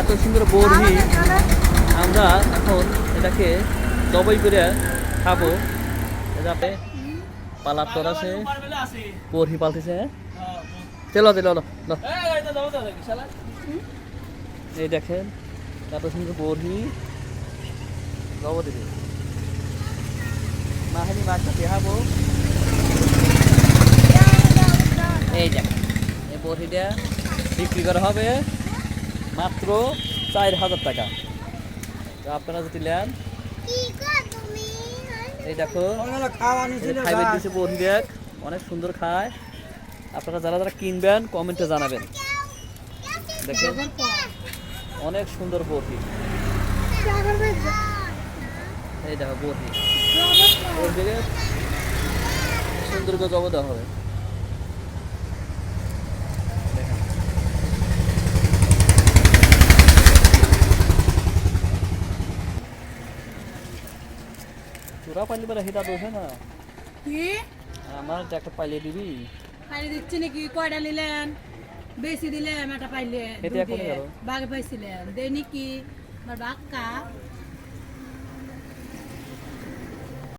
এত সুন্দর বরহি আমরা এখন এটাকে জবাই করে খাব। যাতে পালার তোর আছে বরহি পালতেছে। হ্যাঁ? চলো চলো লো, লো। এই দেখেন এত সুন্দর বরহি জব দিবে। মাহানি মাছটা দেখাবো এই দেখেন। বরহিটা বিক্রি করা হবে মাত্র চার হাজার টাকা। তো আপনারা যদি নেন, এই দেখো খাইবে অনেক সুন্দর খায়। আপনারা যারা যারা কিনবেন, কমেন্টে জানাবেন। দেখেন, অনেক সুন্দর বরহি এই দেখো ওর সুন্দর করে জব দেওয়া হবে। তোরা পাইলে বেলা হিটা দোষ না। কি? আমার একটা পাইলে দিবি। পাইলে দিচ্ছি নাকি? কয়টা নিলেন? বেশি দিলেন একটা পাইলে বাঘ। বাঘে পাইছিলেন। দেয় নাকি আমার বাক্কা